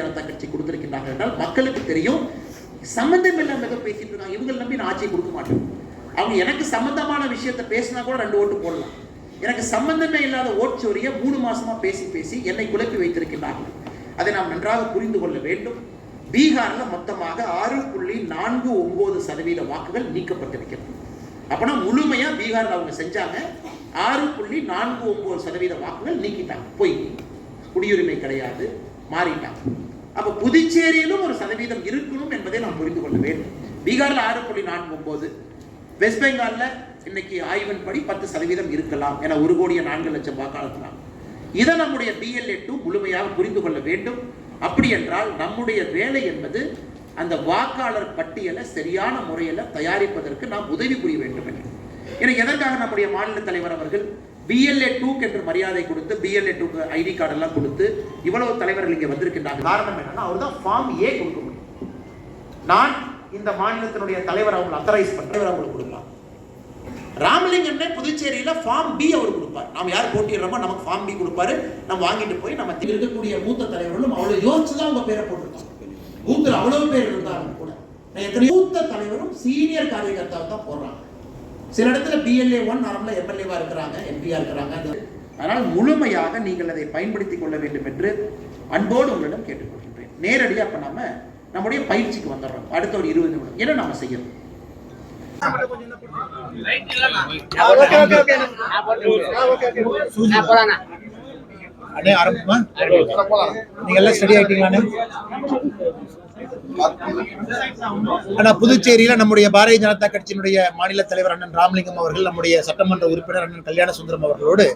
ஜனதா கட்சி கொடுத்திருக்கின்றார்கள் என்றால் மக்களுக்கு தெரியும். சம்பந்தம் இல்லாம ஏதோ பேசிட்டு இருக்காங்க. இவங்க நம்பி நான் ஆட்சியை கொடுக்க மாட்டேன். அவங்க எனக்கு சம்பந்தமான விஷயத்தை பேசினா கூட ரெண்டு ஓட்டு போடலாம். எனக்கு சம்பந்தமே இல்லாத ஓட்சோரிய மூணு மாசமா பேசி பேசி என்னை குழப்பி வைத்திருக்கின்றார்கள். அதை நாம் நன்றாக புரிந்து கொள்ள வேண்டும். பீகார்ல மொத்தமாக ஆறு புள்ளி நான்கு ஒன்பது சதவீத வாக்குகள் நீக்கப்பட்டிருக்கிறது. அப்பனா முழுமையா பீகார்ல அவங்க செஞ்சாங்க. ஆறு புள்ளி நான்கு ஒன்பது சதவீத வாக்குகள் நீக்கிட்டாங்க. போய். குடியுரிமை கிடையாது. மாறிட்டாங்க. அப்ப புதுச்சேரியிலும் ஒரு சதவீதம் இருக்கணும் என்பதை நாம் புரிந்து கொள்ள வேண்டும். பீகார்ல ஆறு புள்ளி நான்கு ஒன்பது வெஸ்ட் பெங்கால்ல இன்னைக்கு ஆய்வின் படி பத்து சதவீதம் இருக்கலாம் என ஒரு கோடியே நான்கு லட்சம் வாக்காளர்களாம். இதை நம்முடைய பிஎல்ஏ டூ முழுமையாக புரிந்து கொள்ள வேண்டும். அப்படி என்றால் நம்முடைய வேலை என்பது அந்த வாக்காளர் பட்டியலை சரியான முறையில் தயாரிப்பதற்கு நாம் உதவி புரிய வேண்டும் என்று. எதற்காக நம்முடைய மாநில தலைவர் அவர்கள் பிஎல்ஏ டூக்கு என்று மரியாதை கொடுத்து பிஎல்ஏ டூக்கு ஐடி கார்டு எல்லாம் கொடுத்து இவ்வளவு தலைவர்கள் இங்கே வந்திருக்கின்றார்கள். காரணம் என்னன்னா அவர் தான் ஃபார்ம் ஏ கொடுக்க முடியும். நான் இந்த மாநிலத்தினுடைய தலைவர் அவங்களை அத்தரைஸ் பண்றவர் அவங்களுக்கு கொடுக்கலாம். ராமலிங்கன்னே புதுச்சேரியில ஃபார்ம் பி அவர் கொடுப்பார். நாம யார் போட்டிடுறோமோ நமக்கு ஃபார்ம் பி கொடுப்பாரு. நம்ம வாங்கிட்டு போய் நம்ம இருக்கக்கூடிய மூத்த தலைவர்களும் அவ்வளவு யோசிச்சு தான் அவங்க பேரை போட்டிருக்காங்க. மூத்த அவ்வளவு பேர் இருந்தாலும் கூட எத்தனை மூத்த தலைவரும் சீனியர் காரியகர்த்தாவை தான் போடுறாங்க. சில இடத்துல பிஎல்ஏ ஒன் நார்மலா எம்எல்ஏவா இருக்கிறாங்க எம்பியா இருக்கிறாங்க. அது- அதனால் முழுமையாக நீங்கள் அதை பயன்படுத்திக் கொள்ள வேண்டும் என்று அன்போடு உங்களிடம் கேட்டுக்கொள்கின்றேன். நேரடியாக அப்ப நாம நம்முடைய பயிற்சிக்கு வந்துடுறோம். அடுத்த ஒரு இருபது நிமிடம். என்ன நாம செய்யணும்? அண்ணே ஆரம்பிக்குமா நீங்க எல்லாம் ஸ்டடி ஆயிட்டீங்களாண்ணே? ஆனா புதுச்சேரியில நம்முடைய பாரதிய ஜனதா கட்சியினுடைய மாநில தலைவர் அண்ணன் ராமலிங்கம் அவர்கள் நம்முடைய சட்டமன்ற உறுப்பினர் அண்ணன் கல்யாண சுந்தரம் அவர்களோடு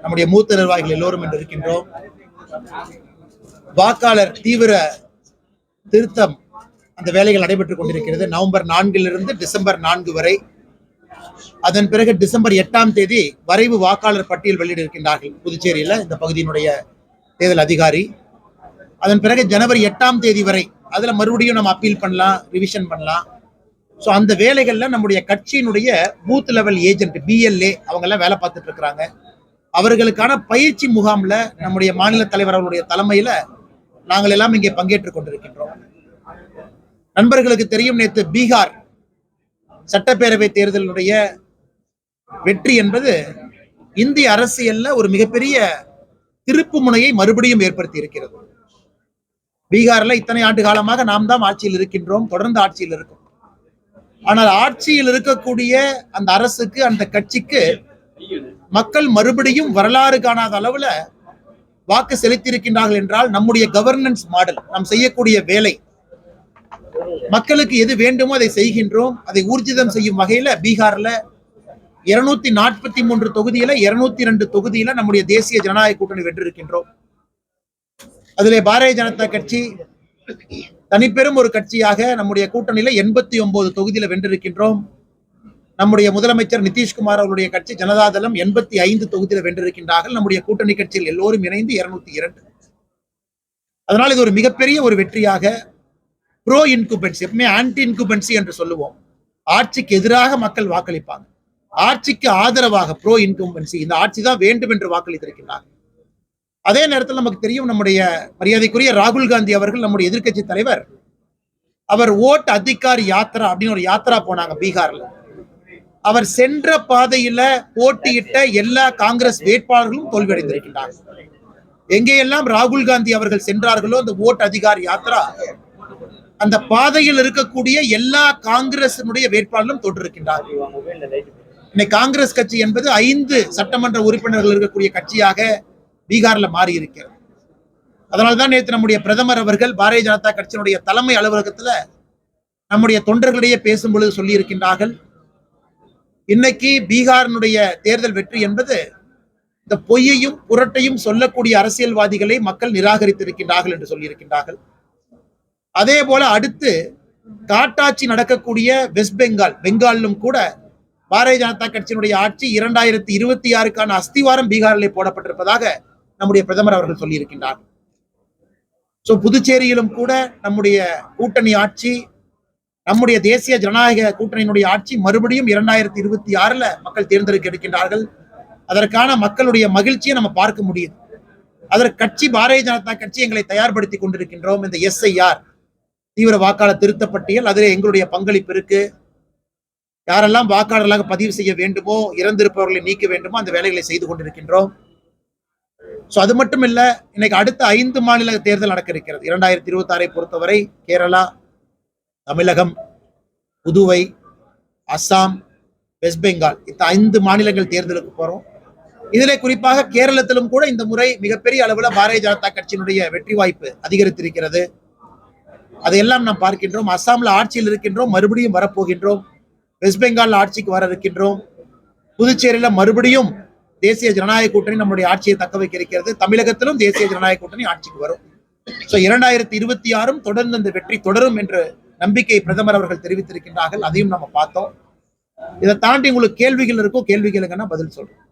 நம்முடைய மூத்த நிர்வாகிகள் எல்லோரும் என்று இருக்கின்றோம். வாக்காளர் தீவிர திருத்தம் அந்த வேலைகள் நடைபெற்றுக் கொண்டிருக்கிறது. நவம்பர் நான்கிலிருந்து டிசம்பர் நான்கு வரை. அதன் பிறகு டிசம்பர் எட்டாம் தேதி வரைவு வாக்காளர் பட்டியல் வெளியிட இருக்கின்றார்கள் புதுச்சேரியில இந்த பகுதியினுடைய தேர்தல் அதிகாரி. அதன் பிறகு ஜனவரி எட்டாம் தேதி வரை அதுல மறுபடியும் நம்ம அப்பீல் பண்ணலாம் ரிவிஷன் பண்ணலாம். ஸோ அந்த வேலைகள்ல நம்முடைய கட்சியினுடைய பூத் லெவல் ஏஜென்ட் பிஎல்ஏ அவங்க எல்லாம் வேலை பார்த்துட்டு இருக்கிறாங்க. அவர்களுக்கான பயிற்சி முகாம்ல நம்முடைய மாநில தலைவர் அவர்களுடைய தலைமையில நாங்கள் எல்லாம் இங்கே பங்கேற்றுக் கொண்டிருக்கின்றோம். நண்பர்களுக்கு தெரியும் நேற்று பீகார் சட்டப்பேரவை தேர்தலினுடைய வெற்றி என்பது இந்திய அரசியல்ல ஒரு மிகப்பெரிய திருப்பு முனையை மறுபடியும் ஏற்படுத்தி இருக்கிறது. பீகார்ல இத்தனை ஆண்டு காலமாக நாம் தான் ஆட்சியில் இருக்கின்றோம் தொடர்ந்து ஆட்சியில் இருக்கும். ஆனால் ஆட்சியில் இருக்கக்கூடிய அந்த அரசுக்கு அந்த கட்சிக்கு மக்கள் மறுபடியும் வரலாறு காணாத அளவுல வாக்கு செலுத்தியிருக்கின்றார்கள் என்றால் நம்முடைய கவர்னன்ஸ் மாடல் நாம் செய்யக்கூடிய வேலை. மக்களுக்கு எது வேண்டுமோ அதை செய்கின்றோம். அதை ஊர்ஜிதம் செய்யும் வகையில பீகார்ல இருநூத்தி நாற்பத்தி மூன்று தொகுதியில இருநூத்தி ரெண்டு தொகுதியில நம்முடைய தேசிய ஜனநாயக கூட்டணி வென்றிருக்கின்றோம். அதிலே பாரதிய ஜனதா கட்சி தனிப்பெரும் ஒரு கட்சியாக நம்முடைய கூட்டணியில எண்பத்தி ஒன்பது தொகுதியில வென்றிருக்கின்றோம். நம்முடைய முதலமைச்சர் நிதிஷ்குமார் அவருடைய கட்சி ஜனதாதளம் எண்பத்தி ஐந்து தொகுதியில வென்றிருக்கின்றார்கள். நம்முடைய கூட்டணி கட்சியில் எல்லோரும் இணைந்து இருநூத்தி இரண்டு. அதனால் இது ஒரு மிகப்பெரிய ஒரு வெற்றியாக ப்ரோ இன்குபென்சி எப்பவுமே ஆன்டி இன்குபென்சி என்று சொல்லுவோம். ஆட்சிக்கு எதிராக மக்கள் வாக்களிப்பாங்க. ஆட்சிக்கு ஆதரவாக ப்ரோ இன்குபென்சி இந்த ஆட்சி தான் வேண்டும் என்று வாக்களித்திருக்கிறார்கள் அதே நேரத்தில் நமக்கு தெரியும் நம்முடைய மரியாதைக்குரிய ராகுல் காந்தி அவர்கள் நம்முடைய எதிர்க்கட்சி தலைவர். அவர் ஓட் அதிகார் யாத்ரா அப்படின்னு ஒரு யாத்திரா போனாங்க பீகார்ல. அவர் சென்ற பாதையில போட்டியிட்ட எல்லா காங்கிரஸ் வேட்பாளர்களும் தோல்வியடைந்திருக்கின்றார்கள் எங்கேயெல்லாம் ராகுல் காந்தி அவர்கள் சென்றார்களோ அந்த ஓட் அதிகார் யாத்திரா அந்த பாதையில் இருக்கக்கூடிய எல்லா காங்கிரசினுடைய வேட்பாளர்களும் தோற்றிருக்கின்றார்கள் இன்னைக்கு காங்கிரஸ் கட்சி என்பது ஐந்து சட்டமன்ற உறுப்பினர்கள் இருக்கக்கூடிய கட்சியாக பீகார்ல மாறி இருக்கிறது. அதனால்தான் நேற்று நம்முடைய பிரதமர் அவர்கள் பாரதிய ஜனதா கட்சியினுடைய தலைமை அலுவலகத்துல நம்முடைய தொண்டர்களிடையே பேசும் பொழுது சொல்லியிருக்கின்றார்கள். இன்னைக்கு பீகாரினுடைய தேர்தல் வெற்றி என்பது இந்த பொய்யையும் புரட்டையும் சொல்லக்கூடிய அரசியல்வாதிகளை மக்கள் நிராகரித்திருக்கின்றார்கள் என்று சொல்லியிருக்கின்றார்கள். அதே போல அடுத்து காட்டாட்சி நடக்கக்கூடிய வெஸ்ட் பெங்கால் பெங்காலிலும் கூட பாரதிய ஜனதா கட்சியினுடைய ஆட்சி இரண்டாயிரத்தி இருபத்தி ஆறுக்கான அஸ்திவாரம் பீகாரிலே போடப்பட்டிருப்பதாக நம்முடைய பிரதமர் அவர்கள் சொல்லியிருக்கின்றார். சோ புதுச்சேரியிலும் கூட நம்முடைய கூட்டணி ஆட்சி நம்முடைய தேசிய ஜனநாயக கூட்டணியினுடைய ஆட்சி மறுபடியும் இரண்டாயிரத்தி இருபத்தி ஆறுல மக்கள் தேர்ந்தெடுக்க இருக்கின்றார்கள். அதற்கான மக்களுடைய மகிழ்ச்சியை நம்ம பார்க்க முடியுது. அதற்கு கட்சி பாரதிய ஜனதா கட்சி எங்களை தயார்படுத்தி கொண்டிருக்கின்றோம். இந்த எஸ்ஐஆர் தீவிர வாக்காளர் திருத்த பட்டியல் அதில் எங்களுடைய பங்களிப்பு இருக்கு. யாரெல்லாம் வாக்காளர்களாக பதிவு செய்ய வேண்டுமோ இறந்திருப்பவர்களை நீக்க வேண்டுமோ அந்த வேலைகளை செய்து கொண்டிருக்கின்றோம். ஸோ அது மட்டும் இல்லை இன்னைக்கு அடுத்த ஐந்து மாநில தேர்தல் நடக்க இருக்கிறது. இரண்டாயிரத்தி இருபத்தி ஆறை பொறுத்தவரை கேரளா தமிழகம் புதுவை அஸ்ஸாம் வெஸ்ட் பெங்கால் இந்த ஐந்து மாநிலங்கள் தேர்தலுக்கு போகிறோம் இதில் குறிப்பாக கேரளத்திலும் கூட இந்த முறை மிகப்பெரிய அளவில் பாரதிய ஜனதா கட்சியினுடைய வெற்றி வாய்ப்பு அதிகரித்திருக்கிறது. அதையெல்லாம் நாம் பார்க்கின்றோம். அஸ்ஸாமில் ஆட்சியில் இருக்கின்றோம் மறுபடியும் வரப்போகின்றோம். வெஸ்ட் பெங்கால் ஆட்சிக்கு வர இருக்கின்றோம். புதுச்சேரியில் மறுபடியும் தேசிய ஜனநாயக கூட்டணி நம்முடைய ஆட்சியை தக்க வைக்க இருக்கிறது தமிழகத்திலும் தேசிய ஜனநாயக கூட்டணி ஆட்சிக்கு வரும். சோ இரண்டாயிரத்தி இருபத்தி ஆறும் தொடர்ந்து இந்த வெற்றி தொடரும் என்று நம்பிக்கை பிரதமர் அவர்கள் தெரிவித்திருக்கின்றார்கள். அதையும் நம்ம பார்த்தோம். இதை தாண்டி உங்களுக்கு கேள்விகள் இருக்கும் கேள்விகளுக்குன்னா பதில் சொல்றேன்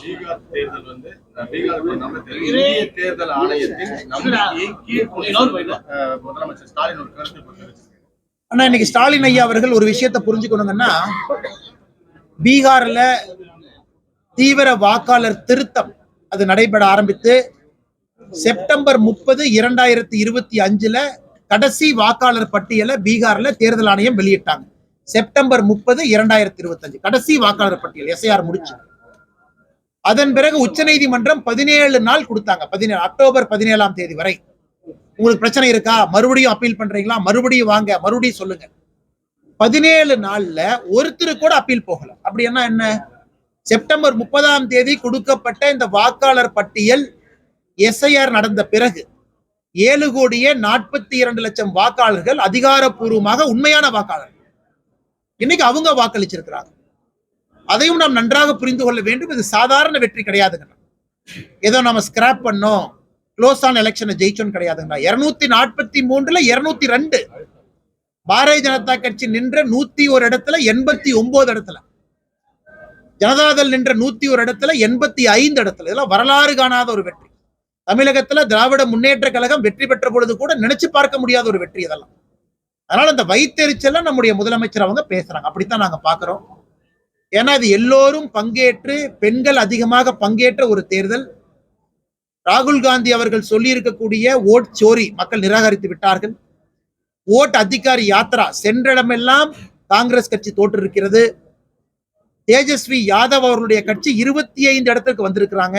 பீகார் தேர்தல் வந்து பீகார் தேர்தல் முதலமைச்சர் ஸ்டாலின் ஒரு கருத்து தெரிவிச்சிருக்காரு. ஆனா இன்னைக்கு ஸ்டாலின் ஐயா அவர்கள் ஒரு விஷயத்தை புரிஞ்சுக்கணுங்கன்னா பீகார்ல தீவிர வாக்காளர் திருத்தம் அது நடைபெற ஆரம்பித்து செப்டம்பர் முப்பது இரண்டாயிரத்தி இருபத்தி அஞ்சுல கடைசி வாக்காளர் பட்டியலை பீகார்ல தேர்தல் ஆணையம் வெளியிட்டாங்க. செப்டம்பர் முப்பது இரண்டாயிரத்தி இருபத்தஞ்சு. கடைசி வாக்காளர் பட்டியல் எஸ்ஐஆர் முடிச்சு. அதன் பிறகு உச்சநீதிமன்றம் பதினேழு நாள் கொடுத்தாங்க. பதினேழு அக்டோபர் பதினேழாம் தேதி வரை. உங்களுக்கு பிரச்சனை இருக்கா? மறுபடியும் அப்பீல் பண்றீங்களா? மறுபடியும் வாங்க மறுபடியும் சொல்லுங்க. பதினேழு நாள்ல ஒருத்தர் கூட அப்பீல் போகல. அப்படின்னா என்ன? செப்டம்பர் முப்பதாம் தேதி கொடுக்கப்பட்ட இந்த வாக்காளர் பட்டியல் எஸ்ஐஆர் நடந்த பிறகு ஏழு கோடியே நாற்பத்தி இரண்டு லட்சம் வாக்காளர்கள் அதிகாரப்பூர்வமாக உண்மையான வாக்காளர் இன்னைக்கு அவங்க வாக்களிச்சிருக்கிறாங்க. அதையும் நாம் நன்றாக புரிந்து கொள்ள வேண்டும். இது சாதாரண வெற்றி கிடையாதுங்க ஏதோ நம்ம ஸ்கிராப் பண்ணோம். க்ளோஸ் ஆன் எலெக்ஷனை ஜெயிச்சோம் கிடையாதுங்க இருநூத்தி நாற்பத்தி மூன்றுல இருநூத்தி ரெண்டு. பாரதிய ஜனதா கட்சி நின்ற நூத்தி ஒரு இடத்துல எண்பத்தி ஒன்பது இடத்துல. ஜனதாதள் நின்ற நூத்தி ஒரு இடத்துல எண்பத்தி ஐந்து இடத்துல. இதெல்லாம் வரலாறு காணாத ஒரு வெற்றி. தமிழகத்துல திராவிட முன்னேற்ற கழகம் வெற்றி பெற்ற பொழுது கூட நினைச்சு பார்க்க முடியாத ஒரு வெற்றி இதெல்லாம். அதனால இந்த வைத்தெரிச்சல நம்முடைய முதலமைச்சர் அவங்க பேசுறாங்க. அப்படித்தான் நாங்க பாக்குறோம் ஏன்னா இது எல்லோரும் பங்கேற்று பெண்கள் அதிகமாக பங்கேற்ற ஒரு தேர்தல். ராகுல் காந்தி அவர்கள் சொல்லி இருக்கக்கூடிய ஓட் சோரி மக்கள் நிராகரித்து விட்டார்கள். ஓட் அதிகாரி யாத்ரா சென்றடமெல்லாம் காங்கிரஸ் கட்சி தோற்று இருக்கிறது தேஜஸ்வி யாதவ் அவர்களுடைய கட்சி இருபத்தி ஐந்து இடத்துக்கு வந்திருக்கிறாங்க.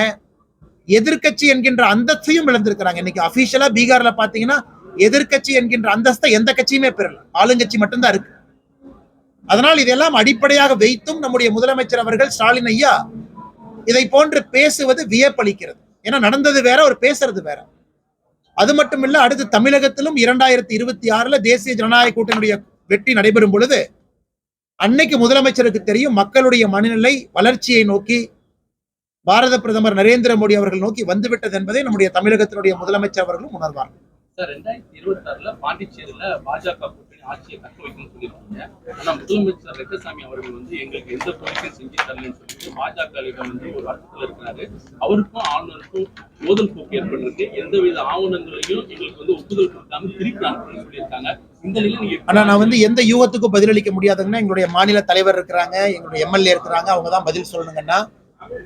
எதிர்க்கட்சி என்கின்ற அந்தஸ்தையும் இழந்திருக்கிறாங்க. இன்னைக்கு அபிஷியலா பீகார்ல பாத்தீங்கன்னா எதிர்க்கட்சி என்கின்ற அந்தஸ்தை எந்த கட்சியுமே பெறல. ஆளுங்கட்சி மட்டும்தான் இருக்கு. அதனால் இதெல்லாம் அடிப்படையாக வைத்தும் நம்முடைய முதலமைச்சர் அவர்கள் ஸ்டாலின் ஐயா இதை போன்று பேசுவது வியப்பளிக்கிறது. ஏன்னா நடந்தது வேற ஒரு பேசுறது வேற. அது மட்டும் இல்ல அடுத்து தமிழகத்திலும் இரண்டாயிரத்தி இருபத்தி ஆறுல தேசிய ஜனநாயக கூட்டணியுடைய வெற்றி நடைபெறும் பொழுது அன்னைக்கு முதலமைச்சருக்கு தெரியும் மக்களுடைய மனநிலை வளர்ச்சியை நோக்கி பாரத பிரதமர் நரேந்திர மோடி அவர்கள் நோக்கி வந்துவிட்டது என்பதை நம்முடைய தமிழகத்தினுடைய முதலமைச்சர் அவர்களும் உணர்வார். சார் ரெண்டாயிரத்தி இருபத்தி ஆறுல பாண்டிச்சேரியில பாஜக கூட்டணி ஆட்சியை தக்க வைக்கணும்னு சொல்லியிருக்காங்க. ஆனா முதலமைச்சர் ரெட்டசாமி அவர்கள் வந்து எங்களுக்கு எந்த பொறுப்பையும் செஞ்சு தரலன்னு சொல்லிட்டு பாஜக வந்து ஒரு அர்த்தத்தில் இருக்கிறாரு. அவருக்கும் ஆளுநருக்கும் மோதல் போக்கு ஏற்பட்டிருக்கு. எந்தவித ஆவணங்களையும் எங்களுக்கு வந்து ஒப்புதல் கொடுக்காம திருப்பி அனுப்பணும்னு சொல்லியிருக்காங்க. ஆனா நான் வந்து எந்த யூகத்துக்கும் பதிலளிக்க முடியாதுங்கன்னா எங்களுடைய மாநில தலைவர் இருக்கிறாங்க எங்களுடைய எம்எல்ஏ இருக்கிறாங்க அவங்க தான் பதில் சொல்லணுங்கன்னா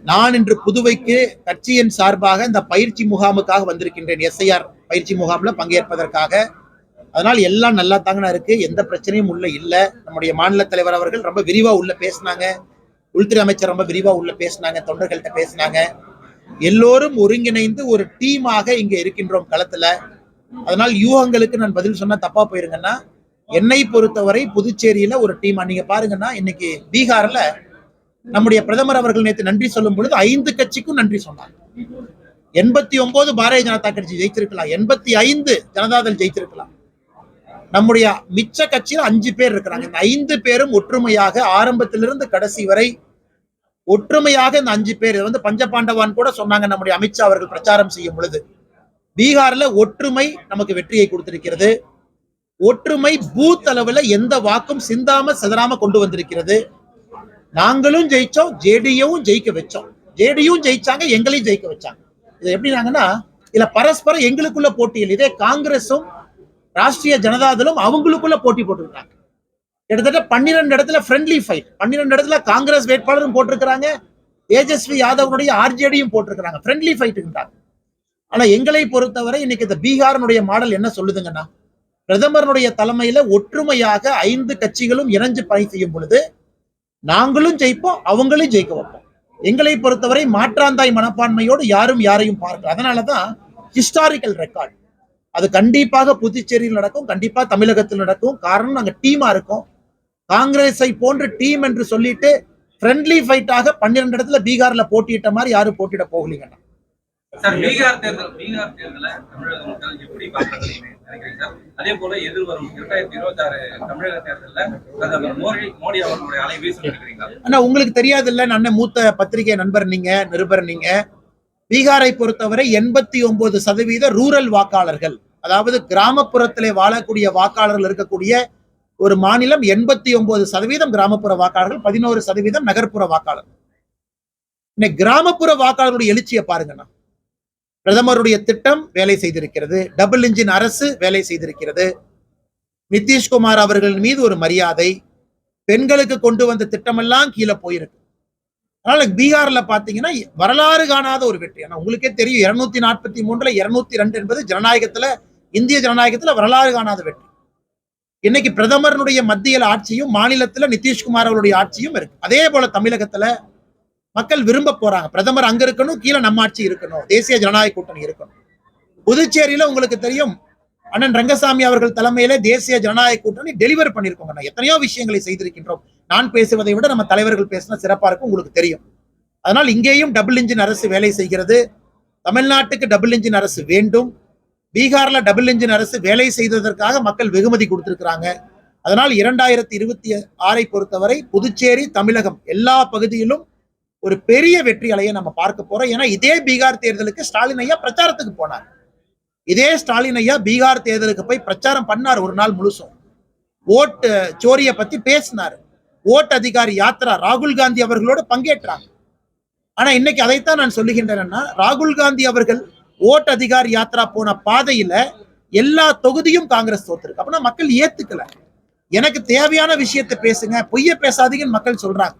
நான் இன்று புதுவைக்கு கட்சியின் சார்பாக இந்த பயிற்சி முகாமுக்காக வந்திருக்கின்றேன் எஸ்ஐஆர் பயிற்சி முகாமில் பங்கேற்பதற்காக. அதனால் எல்லாம் நல்லா தாங்கண்ணா இருக்கு எந்த பிரச்சனையும் உள்ள இல்லை. நம்முடைய மாநில தலைவர் அவர்கள் ரொம்ப விரிவாக உள்ள பேசினாங்க. உள்துறை அமைச்சர் ரொம்ப விரிவாக உள்ள பேசினாங்க தொண்டர்கள்ட்ட பேசினாங்க. எல்லோரும் ஒருங்கிணைந்து ஒரு டீமாக இங்கே இருக்கின்றோம் களத்தில். அதனால் யூகங்களுக்கு நான் பதில் சொன்னா தப்பா போயிருங்கன்னா என்னை பொறுத்தவரை புதுச்சேரியில ஒரு டீம் நீங்க பாருங்கன்னா இன்னைக்கு பீகார்ல நம்முடைய பிரதமர் அவர்கள் நேற்று நன்றி சொல்லும் பொழுது ஐந்து கட்சிக்கும் நன்றி சொன்னாங்க எண்பத்தி ஒன்பது பாரதிய ஜனதா கட்சி ஜெயித்திருக்கலாம். எண்பத்தி ஐந்து ஜனதாதள் ஜெயித்திருக்கலாம். நம்முடைய மிச்ச கட்சியில் அஞ்சு பேர் இருக்கிறாங்க. இந்த ஐந்து பேரும் ஒற்றுமையாக ஆரம்பத்திலிருந்து கடைசி வரை ஒற்றுமையாக இந்த அஞ்சு பேர் இது வந்து பஞ்சபாண்டவான் கூட சொன்னாங்க நம்முடைய அமித்ஷா அவர்கள் பிரச்சாரம் செய்யும் பொழுது. பீகார்ல ஒற்றுமை நமக்கு வெற்றியை கொடுத்திருக்கிறது. ஒற்றுமை பூத் அளவுல எந்த வாக்கும் சிந்தாம சிதறாம கொண்டு வந்திருக்கிறது. நாங்களும் ஜெயிச்சோம் ஜேடியும் ஜெயிக்க வச்சோம். ஜேடியும் ஜெயிச்சாங்க எங்களையும் ஜெயிக்க வச்சாங்க. இது எப்படினாங்கன்னா இதுல பரஸ்பரம் எங்களுக்குள்ள போட்டியில் இதே காங்கிரஸும் ராஷ்டிரிய ஜனதாதளும் அவங்களுக்குள்ள போட்டி போட்டுருக்காங்க கிட்டத்தட்ட பன்னிரெண்டு இடத்துல ஃப்ரெண்ட்லி ஃபைட் பன்னிரெண்டு இடத்துல காங்கிரஸ் வேட்பாளரும் போட்டிருக்கிறாங்க. தேஜஸ்வி யாதவனுடைய ஆர்ஜேடியும் போட்டிருக்கிறாங்க. ஃப்ரெண்ட்லி ஃபைட்டுன்றாங்க ஆனா எங்களை பொறுத்தவரை இன்னைக்கு இந்த பீகாரினுடைய மாடல் என்ன சொல்லுதுங்கன்னா பிரதமருடைய தலைமையில ஒற்றுமையாக ஐந்து கட்சிகளும் இணைஞ்சு பணி செய்யும் பொழுது நாங்களும் ஜெயிப்போம் அவங்களும் ஜெயிக்க வைப்போம். எங்களை பொறுத்தவரை மாற்றாந்தாய் மனப்பான்மையோடு யாரும் யாரையும் பார்க்கல. அதனாலதான் ஹிஸ்டாரிக்கல் ரெக்கார்ட் அது கண்டிப்பாக புதுச்சேரியில் நடக்கும் கண்டிப்பா தமிழகத்தில் நடக்கும். காரணம் நாங்க டீமா இருக்கோம். காங்கிரஸை போன்ற டீம் என்று சொல்லிட்டு ஃப்ரெண்ட்லி ஃபைட்டாக பன்னிரெண்டு இடத்துல பீகார்ல போட்டியிட்ட மாதிரி யாரும் போட்டியிட போகலீங்கண்ணா சார் பீகார் தேர்தல் பீகார் தேர்தல தமிழக மக்கள் எப்படி பார்க்கறது நினைக்கிறீங்க சார்? அதே போல எதிர்வரும் இரண்டாயிரத்தி இருபத்தி ஆறு தமிழக தேர்தலில் பிரதமர் மோடி மோடி அவர்களுடைய அலை சொல்லிருக்கிறீங்க இருக்கிறீங்க ஆனா உங்களுக்கு தெரியாது இல்ல அண்ணன் மூத்த பத்திரிகை நண்பர் நீங்க நிருபர் நீங்க. பீகாரை பொறுத்தவரை எண்பத்தி ஒன்பது சதவீத ரூரல் வாக்காளர்கள் அதாவது கிராமப்புறத்திலே வாழக்கூடிய வாக்காளர்கள் இருக்கக்கூடிய ஒரு மாநிலம் எண்பத்தி ஒன்பது சதவீதம் கிராமப்புற வாக்காளர்கள் பதினோரு சதவீதம் நகர்ப்புற வாக்காளர் இன்னைக்கு கிராமப்புற வாக்காளர்களுடைய எழுச்சியை பாருங்கண்ணா. பிரதமருடைய திட்டம் வேலை செய்திருக்கிறது. டபுள் இன்ஜின் அரசு வேலை செய்திருக்கிறது. நிதிஷ்குமார் அவர்களின் மீது ஒரு மரியாதை. பெண்களுக்கு கொண்டு வந்த திட்டமெல்லாம் கீழே போயிருக்கு. அதனால பீகார்ல பாத்தீங்கன்னா வரலாறு காணாத ஒரு வெற்றி. ஆனா உங்களுக்கே தெரியும் இருநூத்தி நாற்பத்தி மூன்றுல இருநூத்தி ரெண்டு என்பது ஜனநாயகத்துல இந்திய ஜனநாயகத்துல வரலாறு காணாத வெற்றி. இன்னைக்கு பிரதமருடைய மத்தியில் ஆட்சியும் மாநிலத்துல நிதிஷ்குமார் அவருடைய ஆட்சியும் இருக்கு. அதே போல தமிழகத்துல மக்கள் விரும்ப போறாங்க. பிரதமர் அங்க இருக்கணும் கீழே நம்ம ஆட்சி இருக்கணும். தேசிய ஜனநாயக கூட்டணி இருக்கணும். புதுச்சேரியில உங்களுக்கு தெரியும் அண்ணன் ரங்கசாமி அவர்கள் தலைமையில தேசிய ஜனநாயக கூட்டணி டெலிவர் பண்ணிருக்கோங்க நான் எத்தனையோ விஷயங்களை செய்திருக்கின்றோம். நான் பேசுவதை விட நம்ம தலைவர்கள் பேசினா சிறப்பா இருக்கும் உங்களுக்கு தெரியும். அதனால் இங்கேயும் டபுள் இன்ஜின் அரசு வேலை செய்கிறது. தமிழ்நாட்டுக்கு டபுள் இன்ஜின் அரசு வேண்டும். பீகார்ல டபுள் இன்ஜின் அரசு வேலை செய்ததற்காக மக்கள் வெகுமதி கொடுத்திருக்கிறாங்க. அதனால் இரண்டாயிரத்தி இருபத்தி ஆறை பொறுத்தவரை புதுச்சேரி தமிழகம் எல்லா பகுதியிலும் ஒரு பெரிய வெற்றி அலையை நம்ம பார்க்க போறோம். ஏன்னா இதே பீகார் தேர்தலுக்கு ஸ்டாலின் ஐயா பிரச்சாரத்துக்கு போனார். இதே ஸ்டாலின் ஐயா பீகார் தேர்தலுக்கு போய் பிரச்சாரம் பண்ணார் ஒரு நாள் முழுசும். ஓட்டு சோரிய பத்தி பேசினார். ஓட்டு அதிகாரி யாத்ரா ராகுல் காந்தி அவர்களோடு பங்கேற்றாங்க. ஆனா இன்னைக்கு அதைத்தான் நான் சொல்லுகின்றேன்னா ராகுல் காந்தி அவர்கள் ஓட்டு அதிகாரி யாத்ரா போன பாதையில எல்லா தொகுதியும் காங்கிரஸ் தோத்துருக்கு. அப்படின்னா மக்கள் ஏத்துக்கல. எனக்கு தேவையான விஷயத்தை பேசுங்க பொய்ய பேசாதீங்கன்னு மக்கள் சொல்றாங்க.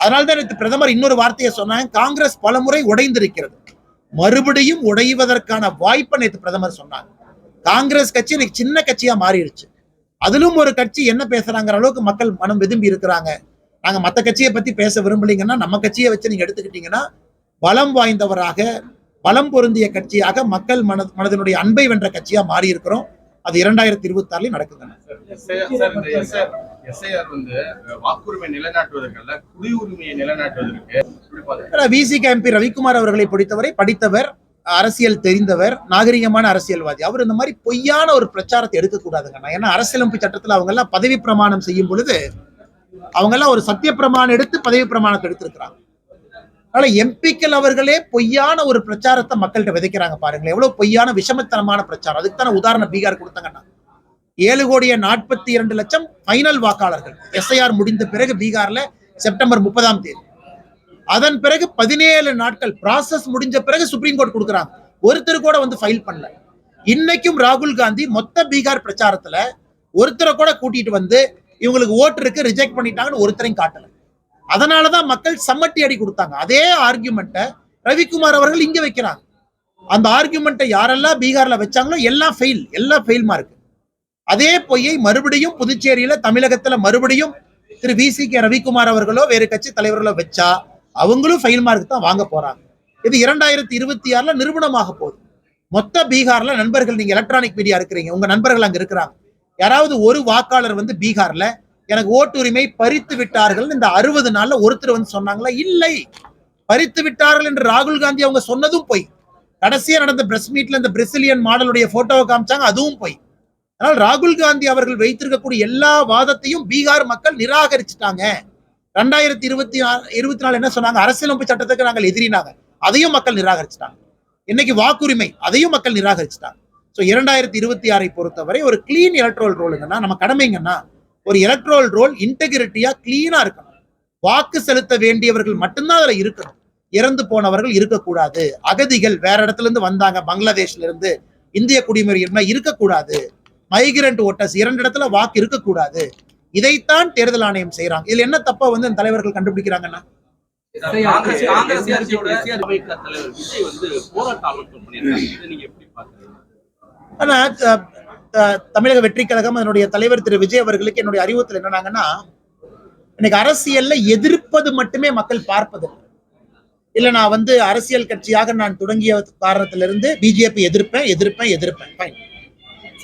அதனால்தான் நேற்று பிரதமர் இன்னொரு வார்த்தையை சொன்னாங்க காங்கிரஸ் பலமுறை உடைந்திருக்கிறது. மறுபடியும் உடைவதற்கான வாய்ப்பை நேற்று பிரதமர் சொன்னாங்க காங்கிரஸ் கட்சி இன்னைக்கு சின்ன கட்சியா மாறிடுச்சு. அதிலும் ஒரு கட்சி என்ன பேசுறாங்கிற அளவுக்கு மக்கள் மனம் விரும்பி இருக்கிறாங்க. நாங்க மத்த கட்சியை பத்தி பேச விரும்பலீங்கன்னா நம்ம கட்சியை வச்சு நீங்க எடுத்துக்கிட்டீங்கன்னா பலம் வாய்ந்தவராக பலம் பொருந்திய கட்சியாக மக்கள் மன மனதினுடைய அன்பை வென்ற கட்சியா மாறி இருக்கிறோம் அது இரண்டாயிரத்தி இருபத்தி ஆறுலயும் நடக்குதுங்க எஸ்ஐஆர் வந்து வாக்குரிமை நிலைநாட்டுவதற்கல்ல குடியுரிமையை நிலைநாட்டுவதற்கு விசிக எம்பி ரவிக்குமார் அவர்களை பொறுத்தவரை படித்தவர் அரசியல் தெரிந்தவர் நாகரிகமான அரசியல்வாதி. அவர் இந்த மாதிரி பொய்யான ஒரு பிரச்சாரத்தை எடுக்கக்கூடாதுங்க ஏன்னா அரசியலமைப்பு சட்டத்துல அவங்க எல்லாம் பதவி பிரமாணம் செய்யும் பொழுது அவங்க எல்லாம் ஒரு சத்திய பிரமாணம் எடுத்து பதவி பிரமாணத்தை எடுத்திருக்கிறாங்க. அதனால எம்பிக்கள் அவர்களே பொய்யான ஒரு பிரச்சாரத்தை மக்கள்கிட்ட விதைக்கிறாங்க பாருங்களேன். எவ்வளவு பொய்யான விஷமத்தனமான பிரச்சாரம். அதுக்கு தானே உதாரணம் பீகார் கொடுத்தாங்கன்னா ஏழு கோடியே நாற்பத்தி இரண்டு லட்சம் ஃபைனல் வாக்காளர்கள். எஸ்ஐஆர் முடிந்த பிறகு பீகார்ல செப்டம்பர் முப்பதாம் தேதி. அதன் பிறகு பதினேழு நாட்கள் ப்ராசஸ் முடிஞ்ச பிறகு சுப்ரீம் கோர்ட் கொடுக்குறாங்க. ஒருத்தர் கூட வந்து ஃபைல் பண்ணல. இன்னைக்கும் ராகுல் காந்தி மொத்த பீகார் பிரச்சாரத்துல ஒருத்தரை கூட கூட்டிட்டு வந்து இவங்களுக்கு ஓட்டு இருக்கு ரிஜெக்ட் பண்ணிட்டாங்கன்னு ஒருத்தரையும் காட்டல. அதனாலதான் மக்கள் சம்மட்டி அடி கொடுத்தாங்க. அதே ஆர்கியூமெண்ட்டை ரவிக்குமார் அவர்கள் இங்க வைக்கிறாங்க. அந்த ஆர்கியூமெண்ட்டை யாரெல்லாம் பீகார்ல வச்சாங்களோ எல்லாம் ஃபெயில் எல்லாம் ஃபெயில் இருக்கு அதே பொய்யை மறுபடியும் புதுச்சேரியில தமிழகத்துல மறுபடியும் Thiru V. C. K. Ravikumar அவர்களோ வேறு கட்சி தலைவர்களோ வச்சா அவங்களும் ஃபெயில் மார்க் தான் வாங்க போறாங்க. இது இரண்டாயிரத்தி இருபத்தி ஆறுல நிரூபணமாக போகுது. மொத்த பீகார்ல நண்பர்கள் நீங்க எலக்ட்ரானிக் மீடியா இருக்கிறீங்க உங்க நண்பர்கள் அங்க இருக்கிறாங்க. யாராவது ஒரு வாக்காளர் வந்து பீகார்ல எனக்கு ஓட்டுரிமை பறித்து விட்டார்கள் இந்த அறுபது நாள்ல ஒருத்தர் வந்து சொன்னாங்களா? இல்லை. பறித்து விட்டார்கள் என்று ராகுல் காந்தி அவங்க சொன்னதும் பொய். கடைசியா நடந்த பிரஸ் மீட்ல இந்த பிரசிலியன் மாடலுடைய போட்டோவை காமிச்சாங்க அதுவும் பொய். அதனால் ராகுல் காந்தி அவர்கள் வைத்திருக்கக்கூடிய எல்லா வாதத்தையும் பீகார் மக்கள் நிராகரிச்சுட்டாங்க. ரெண்டாயிரத்தி இருபத்தி ஆறு இருபத்தி நாலு என்ன சொன்னாங்க? அரசியலமைப்பு சட்டத்துக்கு நாங்கள் எதிரினாங்க. அதையும் மக்கள் நிராகரிச்சுட்டாங்க. இன்னைக்கு வாக்குரிமை அதையும் மக்கள் நிராகரிச்சுட்டாங்க. ஸோ இரண்டாயிரத்தி இருபத்தி ஆறை பொறுத்தவரை ஒரு கிளீன் எலக்ட்ரோல் ரோலுங்கன்னா நம்ம கடமைங்கன்னா ஒரு எலக்ட்ரோல் ரோல் இன்டெகிரிட்டியா கிளீனா இருக்கணும். வாக்கு செலுத்த வேண்டியவர்கள் மட்டும்தான் அதுல இருக்கணும். இறந்து போனவர்கள் இருக்கக்கூடாது. அகதிகள் வேற இடத்துல இருந்து வந்தாங்க பங்களாதேஷ்ல இருந்து. இந்திய குடிமுறை இருக்கக்கூடாது. மைக்ரண்ட் ஓட்டர்ஸ் இரண்டு இடத்துல வாக்கு இருக்கக்கூடாது. இதைத்தான் தேர்தல் ஆணையம் செய்றாங்க. இதுல என்ன தப்பா வந்து அந்த தலைவர்கள் கண்டுபிடிக்கிறாங்கன்னா? ஆனா தமிழக வெற்றி கழகம் அதனுடைய தலைவர் திரு விஜய் அவர்களுக்கு என்னுடைய அறிவுறுத்தல் என்னன்னாங்கன்னா இன்னைக்கு அரசியல்ல எதிர்ப்பது மட்டுமே மக்கள் பார்ப்பது. இல்ல நான் வந்து அரசியல் கட்சியாக நான் தொடங்கிய காரணத்திலிருந்து பிஜேபி எதிர்ப்பேன் எதிர்ப்பேன் எதிர்ப்பேன்.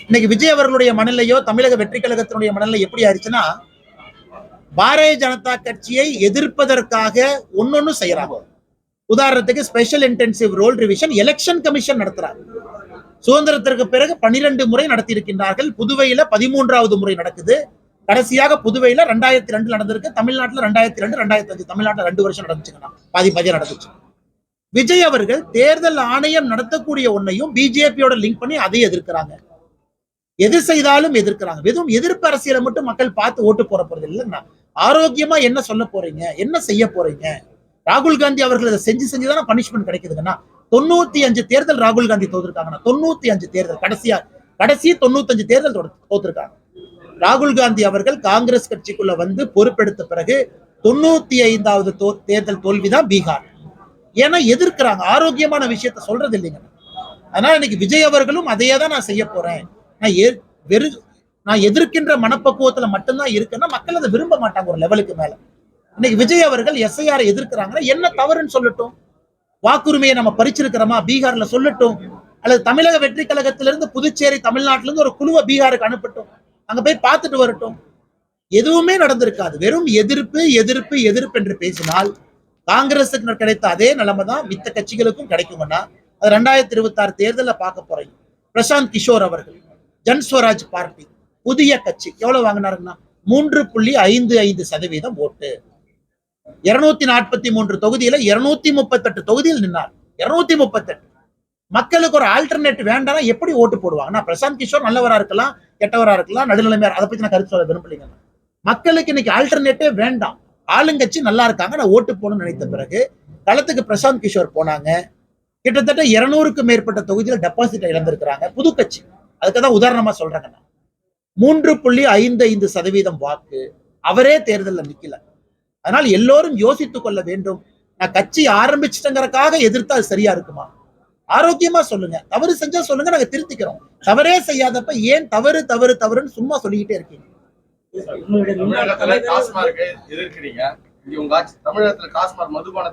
இன்னைக்கு விஜய் அவர்களுடைய மனநிலையோ தமிழக வெற்றி கழகத்தினுடைய மனநிலை எப்படி ஆயிடுச்சுன்னா பாரதிய ஜனதா கட்சியை எதிர்ப்பதற்காக ஒன்னொன்னு செய்யறாங்க. உதாரணத்துக்கு special intensive roll revision election commission நடத்துறாங்க. சுதந்திரத்திற்கு பிறகு பனிரெண்டு முறை நடத்தி இருக்கின்றார்கள் புதுவையில பதிமூன்றாவது முறை நடக்குது. கடைசியாக புதுவையில ரெண்டாயிரத்தி ரெண்டு நடந்திருக்கு. தமிழ்நாட்டுல ரெண்டாயிரத்தி ரெண்டு ரெண்டாயிரத்தி அஞ்சு தமிழ்நாட்டில் ரெண்டு வருஷம் நடந்துச்சுங்கண்ணா. பாதி பாதியா நடந்துச்சு. விஜய் அவர்கள் தேர்தல் ஆணையம் நடத்தக்கூடிய ஒன்னையும் பிஜேபியோட லிங்க் பண்ணி அதை எதிர்க்கிறாங்க. எது செய்தாலும் எதிர்க்கிறாங்க. வெறும் எதிர்ப்பு அரசியலை மட்டும் மக்கள் பார்த்து ஓட்டு போற போறது இல்லைன்னா ஆரோக்கியமா என்ன சொல்ல போறீங்க? என்ன செய்ய போறீங்க? ராகுல் காந்தி அவர்கள் இதை செஞ்சு செஞ்சுதானே பனிஷ்மெண்ட் கிடைக்குதுங்கன்னா தொண்ணூத்தி அஞ்சு தேர்தல் ராகுல் காந்தி தோத்துருக்காங்கன்னா தொண்ணூத்தி அஞ்சு தேர்தல் கடைசியா கடைசி தொண்ணூத்தஞ்சு தேர்தல் தோத்துருக்காங்க. ராகுல் காந்தி அவர்கள் காங்கிரஸ் கட்சிக்குள்ள வந்து பொறுப்பெடுத்த பிறகு தொண்ணூத்தி ஐந்தாவது தோ- தேர்தல் தோல்விதான் பீகார். ஏன்னா எதிர்க்கிறாங்க. ஆரோக்கியமான விஷயத்த சொல்றது இல்லைங்க. அதனால இன்னைக்கு விஜய் அவர்களும் அதையே தான் நான் செய்ய போறேன். நான் ஏ- வெறு நான் எதிர்க்கின்ற மனப்பக்குவத்துல மட்டும்தான் இருக்குன்னா மக்கள் அதை விரும்ப மாட்டாங்க ஒரு லெவலுக்கு மேல. இன்னைக்கு விஜய் அவர்கள் எஸ்ஐஆர் எதிர்க்கிறாங்கன்னா என்ன தவறுன்னு சொல்லட்டும். வாக்குரிமையை நம்ம பறிச்சிருக்கிறோமா? பீகார்ல சொல்லட்டும். அல்லது தமிழக வெற்றி கழகத்திலிருந்து புதுச்சேரி தமிழ்நாட்டிலிருந்து ஒரு குழுவை பீகாருக்கு அனுப்பட்டும். அங்க போய் பார்த்துட்டு வரட்டும். எதுவுமே நடந்திருக்காது. வெறும் எதிர்ப்பு எதிர்ப்பு எதிர்ப்பு என்று பேசினால் காங்கிரசுக்கு கிடைத்த அதே நிலைமை தான் மித்த கட்சிகளுக்கும் கிடைக்கும்னா அது ரெண்டாயிரத்தி இருபத்தி ஆறு தேர்தலில் பார்க்க போறீங்க பிரசாந்த் கிஷோர் அவர்கள். ஜன்ஸ்வராஜ் பார்ட்டி புதிய கட்சி. எவ்வளவு வாங்கினாருன்னா மூன்று புள்ளி ஐந்து ஐந்து சதவீதம் ஓட்டு. இருநூத்தி நாற்பத்தி மூன்று தொகுதியில இருநூத்தி முப்பத்தெட்டு தொகுதியில் நின்னார். இருநூத்தி முப்பத்தெட்டு. மக்களுக்கு ஒரு ஆல்டர்னேட் வேண்டாம் எப்படி ஓட்டு போடுவாங்க நான் பிரசாந்த் கிஷோர் நல்லவரா இருக்கலாம் கெட்டவரா இருக்கலாம் நடுநிலைமையா அதை பத்தி நான் கருத்து சொல்ல விரும்பலைங்க. மக்களுக்கு இன்னைக்கு ஆல்டர்னேட்டே வேண்டாம். ஆளுங்கட்சி நல்லா இருக்காங்க நான் ஓட்டு போடணும்னு நினைத்த பிறகு களத்துக்கு பிரசாந்த் கிஷோர் போனாங்க. கிட்டத்தட்ட இருநூறுக்கு மேற்பட்ட தொகுதியில் டெபாசிட் இழந்திருக்கிறாங்க புது கட்சி அதுக்கு தான் உதாரணமா சொல்றேங்க நான். மூன்று புள்ளி ஐந்து ஐந்து சதவீதம் வாக்கு அவரே தேர்தலில் நிக்கல. அதனால் எல்லோரும் யோசித்துக் கொள்ள வேண்டும். நான் கட்சி ஆரம்பிச்சிட்டங்கிறக்காக எதிர்த்தா அது சரியா இருக்குமா? ஆரோக்கியமா சொல்லுங்க. தவறு செஞ்சா சொல்லுங்க நாங்க திருத்திக்கிறோம். தவறே செய்யாதப்ப ஏன் தவறு தவறு தவறுன்னு சும்மா சொல்லிக்கிட்டே இருக்கீங்க? உங்க ஆட்சி தமிழகத்துல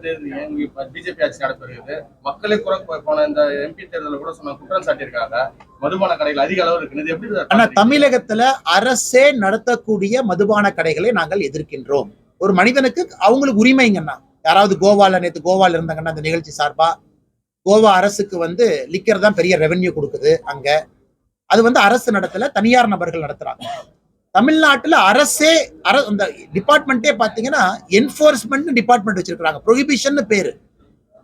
எதிர்க்கிறீங்க இங்க இப்ப பிஜேபி ஆட்சி நடைபெறுகிறது? மக்களை குறை போன இந்த எம்பி தேர்தலில் கூட சொன்ன குற்றம் சாட்டியிருக்காங்க. மதுபான கடைகள் அதிக அளவு இருக்கு இது எப்படி ஆனா? தமிழகத்துல அரசே நடத்தக்கூடிய மதுபான கடைகளை நாங்கள் எதிர்க்கின்றோம். ஒரு மனிதனுக்கு அவங்களுக்கு உரிமைங்கண்ணா யாராவது கோவால நேத்து கோவால இருந்தாங்கன்னா அந்த நிகழ்ச்சி சார்பா கோவா அரசுக்கு வந்து லிக்கர் தான் பெரிய ரெவென்யூ கொடுக்குது அங்க. அது வந்து அரசு நடத்தல தனியார் நபர்கள் நடத்துறாங்க. தமிழ்நாட்டில் அரசே அர அந்த டிபார்ட்மெண்ட்டே பார்த்தீங்கன்னா என்ஃபோர்ஸ்மெண்ட் டிபார்ட்மெண்ட் வச்சிருக்கிறாங்க. ப்ரொஹிபிஷன் பேரு.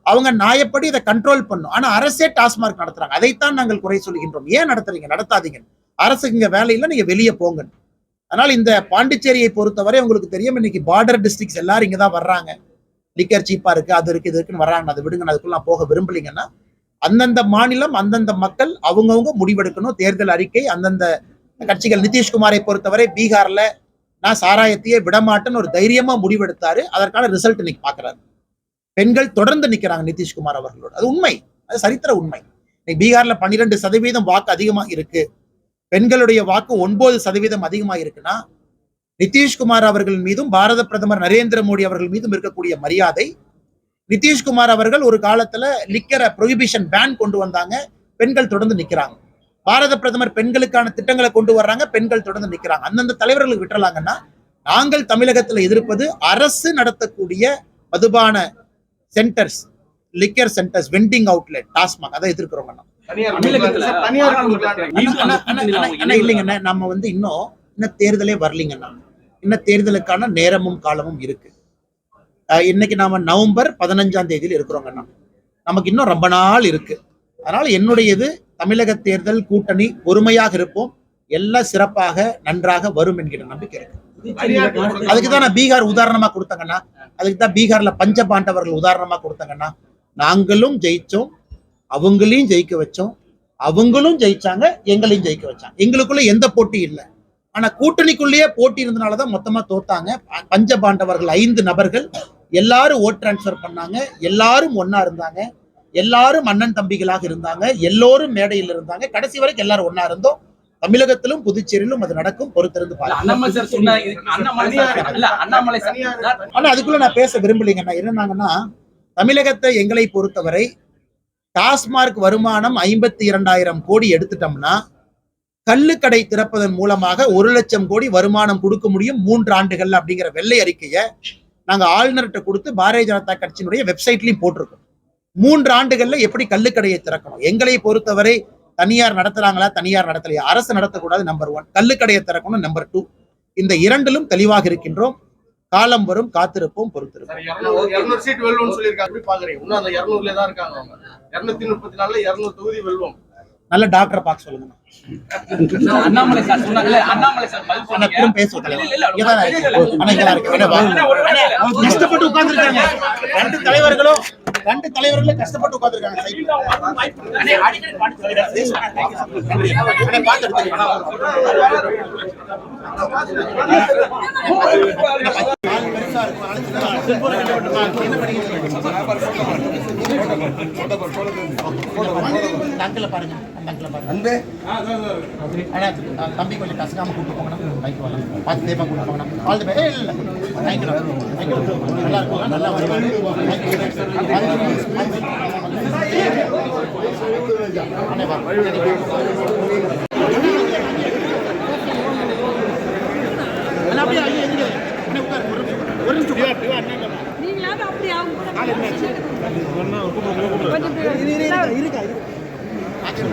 அவங்க நியாயப்படி இதை கண்ட்ரோல் பண்ணும். ஆனால் அரசே டாஸ்மார்க் நடத்துறாங்க. அதைத்தான் நாங்கள் குறை சொல்கின்றோம். ஏன் நடத்துறீங்க? நடத்தாதீங்க. அரசுக்கு இங்கே வேலையில் நீங்கள் வெளியே போங்க. அதனால் இந்த பாண்டிச்சேரியை பொறுத்தவரை உங்களுக்கு தெரியும் இன்னைக்கு பார்டர் டிஸ்ட்ரிக்ஸ் எல்லாரும் இங்கே தான் வர்றாங்க. லிக்கர் சீப்பாக இருக்குது அது இருக்குது இது இருக்குன்னு வர்றாங்க. அதை விடுங்க அதுக்குள்ள நான் போக விரும்பலீங்கன்னா அந்தந்த மாநிலம் அந்தந்த மக்கள் அவங்கவுங்க முடிவெடுக்கணும். தேர்தல் அறிக்கை அந்தந்த கட்சிகள் நிதிஷ்குமாரை பொறுத்தவரை பீகார்ல நான் சாராயத்தையே விடமாட்டேன்னு ஒரு தைரியமா முடிவெடுத்தாரு. அதற்கான ரிசல்ட் இன்னைக்கு பாக்குறாரு. பெண்கள் தொடர்ந்து நிக்கிறாங்க நிதிஷ்குமார் அவர்களோட. அது உண்மை. அது சரித்திர உண்மை. இன்னைக்கு பீகார்ல பன்னிரெண்டு சதவீதம் வாக்கு அதிகமா இருக்கு. பெண்களுடைய வாக்கு ஒன்பது சதவீதம் அதிகமா இருக்குன்னா நிதிஷ்குமார் அவர்கள் மீதும் பாரத பிரதமர் நரேந்திர மோடி அவர்கள் மீதும் இருக்கக்கூடிய மரியாதை நிதிஷ்குமார் அவர்கள் ஒரு காலத்துல லிக்கரை ப்ரொஹிபிஷன் பேன் கொண்டு வந்தாங்க. பெண்கள் தொடர்ந்து நிக்கிறாங்க. பாரத பிரதமர் பெண்களுக்கான திட்டங்களை கொண்டு வர்றாங்க பெண்கள் தொடர்ந்து நிக்கிறாங்க. அந்தந்த தலைவர்களுக்கு விட்டுறலாங்கன்னா நாங்கள் தமிழகத்துல எதிர்ப்பது அரசு நடத்தக்கூடிய மதுபான centres liquor centres vending outlet TASMAC அதை அண்ணா, இல்லைங்கண்ணா நம்ம வந்து இன்னும் இன்னும் தேர்தலே வரலீங்கண்ணா இன்னும் தேர்தலுக்கான நேரமும் காலமும் இருக்கு. இன்னைக்கு நாம நவம்பர் பதினஞ்சாம் தேதியில் இருக்கிறோங்கண்ணா நமக்கு இன்னும் ரொம்ப நாள் இருக்கு. அதனால என்னுடையது தமிழக தேர்தல் கூட்டணி பொறுமையாக இருப்போம். எல்லாம் சிறப்பாக நன்றாக வரும் என்கிற நம்பிக்கை இருக்கு. அதுக்கு தான் நான் பீகார் உதாரணமா கொடுத்தங்கண்ணா. அதுக்கு தான் பீகார்ல பஞ்ச பாண்டவர்கள் உதாரணமா கொடுத்தாங்கன்னா நாங்களும் ஜெயிச்சோம். அவங்களையும் ஜெயிக்க வச்சோம். அவங்களும் ஜெயிச்சாங்க எங்களையும் ஜெயிக்க வச்சாங்க. எங்களுக்குள்ள எந்த போட்டி இல்லை. ஆனா கூட்டணிக்குள்ளேயே போட்டி இருந்தனாலதான் மொத்தமா தோத்தாங்க. பஞ்ச பாண்டவர்கள் ஐந்து நபர்கள். எல்லாரும் ஓட் டிரான்ஸ்ஃபர் பண்ணாங்க. எல்லாரும் ஒன்னா இருந்தாங்க. எல்லாரும் அண்ணன் தம்பிகளாக இருந்தாங்க. எல்லோரும் மேடையில் இருந்தாங்க. கடைசி வரைக்கும் எல்லாரும் ஒண்ணா இருந்தோம். தமிழகத்திலும் புதுச்சேரியிலும் அது நடக்கும். பொறுத்திருந்து ஆனா அதுக்குள்ள நான் பேச விரும்பலைங்கண்ணா என்னன்னாங்கன்னா தமிழகத்தை எங்களை பொறுத்தவரை டாஸ்மார்க் வருமானம் ஐம்பத்தி இரண்டாயிரம் கோடி எடுத்துட்டோம்னா கள்ளுக்கடை திறப்பதன் மூலமாக ஒரு லட்சம் கோடி வருமானம் கொடுக்க முடியும் மூன்று ஆண்டுகள் அப்படிங்கிற வெள்ளை அறிக்கையை நாங்க ஆளுநர்கிட்ட கொடுத்து பாரதிய ஜனதா கட்சியினுடைய வெப்சைட்லயும் போட்டிருக்கோம். மூன்று ஆண்டுகள்ல எப்படி கள்ளுக்கடையை திறக்கணும்? எங்களை பொறுத்தவரை தனியார் நடத்துறாங்களா? தனியார் நடத்தலையா? அரசு நடத்தக்கூடாது நம்பர் ஒன் கள்ளுக்கடையை திறக்கணும் நம்பர் டூ இந்த இரண்டிலும் தெளிவாக இருக்கின்றோம். காலம் வரும் காத்திருப்போம் பொறுத்திருப்போம். சார், 200 200 சீட் வெல்வோம்னு சொல்லியிருக்காங்க. எப்படி பாக்குறீங்க? இன்னும் அந்த இருநூறுல தான் இருக்காங்க அவங்க. இருநூத்தி முப்பத்தி நாலுல இருநூறு தொகுதி வெல்வோம். நல்ல டாக்டரை பார்க்க சொல்லுங்க. அண்ணாமலை சார் சொன்னாங்கல்ல அண்ணாமலை பதில் சொன்னீங்க திரும்ப பேசுவோம் தலைவர். அண்ணா, இருக்கு. ரெண்டு தலைவர்களும் ரெண்டு தலைவர்களும் கஷ்டப்பட்டு உட்காந்துருக்காங்க அண்ணே. அண்ணா, அங்கிளை பாருங்க அந்த அங்கிளை பாருங்க. அண்ணா அஹ், தம்பி கொஞ்சம் கசக்காம போங்கண்ணா. பைக் வரலாம் பார்த்து தேப்பா கூட்டு போங்கண்ணா. ஆல் தி பெஸ்ட் இல்ல தேங்க்யூ தேங்க்யூ நல்லா இருக்கும் நல்லா வருவாரு அண்ணே வா. அண்ணா அப்படியே அண்ணே ஒரு நிமிஷம். ஒரு அண்ணே அப்படி அவங்க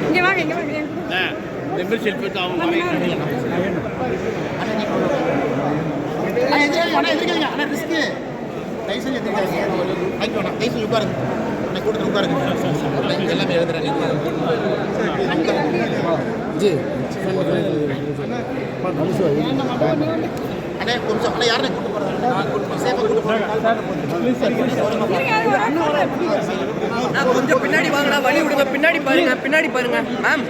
இங்க வாங்க இங்க வாங்க என் கூட. அண்ணா, எதிர்க்காதீங்க, அண்ணா, எதிர்க்காதீங்க. அண்ணா, risk. தயவு செஞ்சு எதிர்க்காதீங்க. மைக் வேணாம். தயவு செஞ்சு உட்காருங்க. அண்ணா, கூட்டத்துல உட்காருங்க. எல்லாமே எழுதுறேன். அண்ணா, கொஞ்சம் பின்னாடி வாங்கடா வழி விடுங்க. பின்னாடி பாருங்க பின்னாடி பாருங்க மேம்